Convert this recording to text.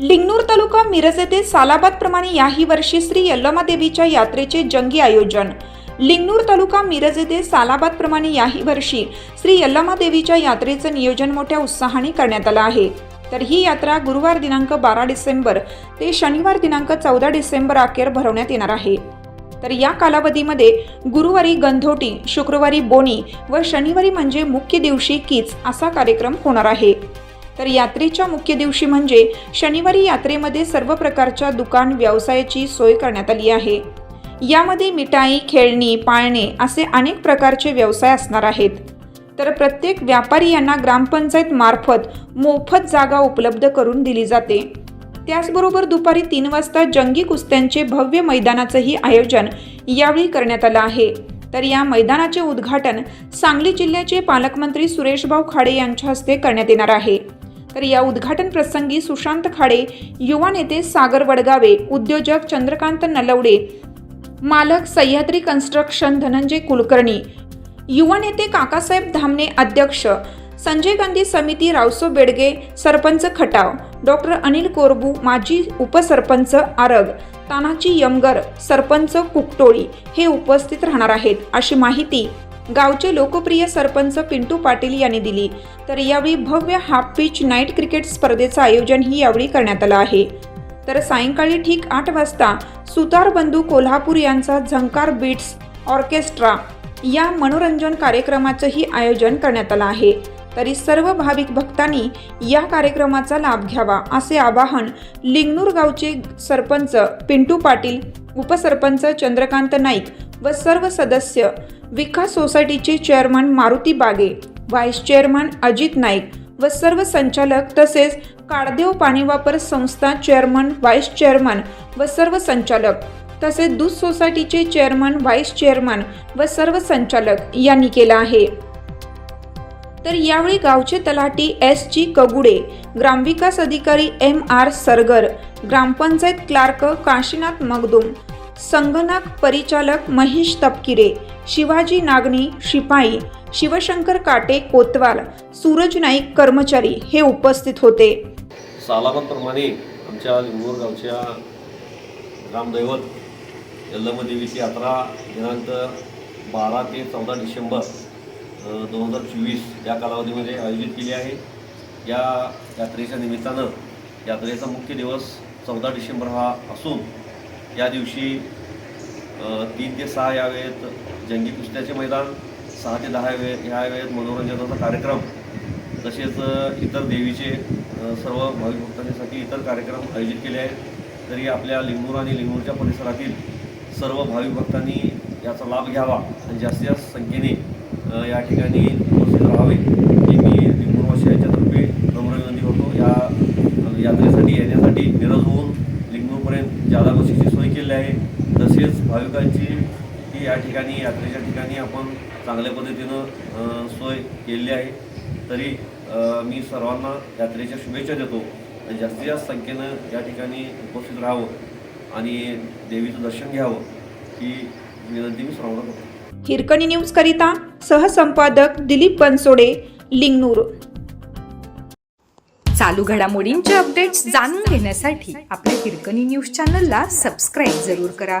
लिंगनूर तालुका मिरज येथे सालाबाद प्रमाणे याही वर्षी श्री यल्लमा देवीच्या यात्रेचे जंगी आयोजन. लिंगनूर तालुका मिरज येथे सालाबाद प्रमाणे याही वर्षी श्री यल्लमा देवीच्या यात्रेचं नियोजन मोठ्या उत्साहाने करण्यात आलं आहे. तर ही यात्रा गुरुवार दिनांक बारा डिसेंबर ते शनिवार दिनांक चौदा डिसेंबर अखेर भरवण्यात येणार आहे. तर या कालावधीमध्ये गुरुवारी गंधोटी शुक्रवारी बोनी व शनिवारी म्हणजे मुख्य दिवशी कीच असा कार्यक्रम होणार आहे. तर यात्रेच्या मुख्य दिवशी म्हणजे शनिवारी यात्रेमध्ये सर्व प्रकारच्या दुकान व्यवसायाची सोय करण्यात आली आहे. यामध्ये मिठाई खेळणी पाळणे असे अनेक प्रकारचे व्यवसाय असणार आहेत. तर प्रत्येक व्यापारी यांना ग्रामपंचायत मार्फत मोफत जागा उपलब्ध करून दिली जाते. त्याचबरोबर दुपारी तीन वाजता जंगी कुस्त्यांचे भव्य मैदानाचंही आयोजन यावेळी करण्यात आलं आहे. तर या मैदानाचे उद्घाटन सांगली जिल्ह्याचे पालकमंत्री सुरेशभाऊ खाडे यांच्या हस्ते करण्यात येणार आहे. तर या उद्घाटन प्रसंगी सुशांत खाडे युवा नेते सागर वडगावे उद्योजक चंद्रकांत नलवडे मालक सह्याद्री कन्स्ट्रक्शन धनंजय कुलकर्णी. युवा नेते काकासाहेब धामणे अध्यक्ष संजय गांधी समिती रावसो बेडगे सरपंच खटाव. डॉक्टर अनिल कोरबू माजी उपसरपंच आरग. तानाजी यमगर सरपंच कुकटोळी हे उपस्थित राहणार आहेत अशी माहिती गावचे लोकप्रिय सरपंच पिंटू पाटील यांनी दिली. तर यावेळी भव्य हाफ पिच नाईट क्रिकेट स्पर्धेचं आयोजनही यावेळी करण्यात आलं आहे. तर सायंकाळी ठीक आठ वाजता सुतार बंधू कोल्हापूर यांचा झंकार बीट्स ऑर्केस्ट्रा या मनोरंजन कार्यक्रमाचंही आयोजन करण्यात आलं आहे. तरी सर्व भाविक भक्तांनी या कार्यक्रमाचा लाभ घ्यावा असे आवाहन लिंगनूर गावचे सरपंच पिंटू पाटील उपसरपंच चंद्रकांत नाईक व सर्व सदस्य विकास सोसायटीचे चेअरमन मारुती बागे व्हाईस चेअरमन अजित नाईक व सर्व संचालक तसेच काळदेव पाणी वापर संस्था चेअरमन व्हाईस चेअरमन व सर्व संचालक तसेच दूध सोसायटीचे चेअरमन व्हाईस चेअरमन व सर्व संचालक यांनी केला आहे. तर यावेळी गावचे तलाठी एस जी कगुडे ग्रामविकास अधिकारी एम आर सरगर ग्रामपंचायत क्लार्क काशीनाथ मगदुम संगणक परिचालक महेश तपकिरे शिवाजी नागणी शिपाई शिवशंकर काटे कोतवाल सूरज नाईक कर्मचारी हे उपस्थित होते. सालाबादप्रमाणे आमच्या लिंगोर गावच्या ग्रामदैवत यल्लमदेवीची यात्रा दिनांक बारा ते चौदा डिसेंबर दोन हजार चोवीस या कालावधीमध्ये आयोजित केली आहे. या यात्रेच्या निमित्तानं यात्रेचा मुख्य दिवस चौदा डिसेंबर हा असून या दिवशी तीन ते सहा या वेळेत जंगी कुस्त्याचे मैदान सहा ते दहा वे ह्या वेळेत मनोरंजनाचा कार्यक्रम तसेच इतर देवीचे सर्व भाविक भक्तांसाठी इतर कार्यक्रम आयोजित केले आहेत. तरी आपल्या लिंबूर आणि लिंबूरच्या परिसरातील सर्व भाविक भक्तांनी याचा लाभ घ्यावा आणि जास्तीत जास्त संख्येने या ठिकाणी उपस्थित राहावे. हे मी लिंबूरवासी याच्यातर्फे नम्र विनंती करतो. या यात्रेसाठी येण्यासाठी होऊन लिंगूरपर्यंत जादा बसीची सोय केली आहे. तसेच भाविकांची ही या ठिकाणी यात्रेच्या ठिकाणी आपण चांगल्या पद्धतीनं सोय केलेली आहे. तरी मी सर्वांना यात्रेच्या शुभेच्छा देतो आणि जास्तीत जास्त संख्येनं या ठिकाणी उपस्थित राहावं आणि देवीचं दर्शन घ्यावं ही विनंती मी सर्वांना करतो. हिरकणी न्यूज करिता सहसंपादक दिलीप बनसोडे लिंगनूर. चालू घडामोडींचे अपडेट्स जाणून घेण्यासाठी आपल्या हिरकणी न्यूज चॅनलला सबस्क्राईब जरूर करा.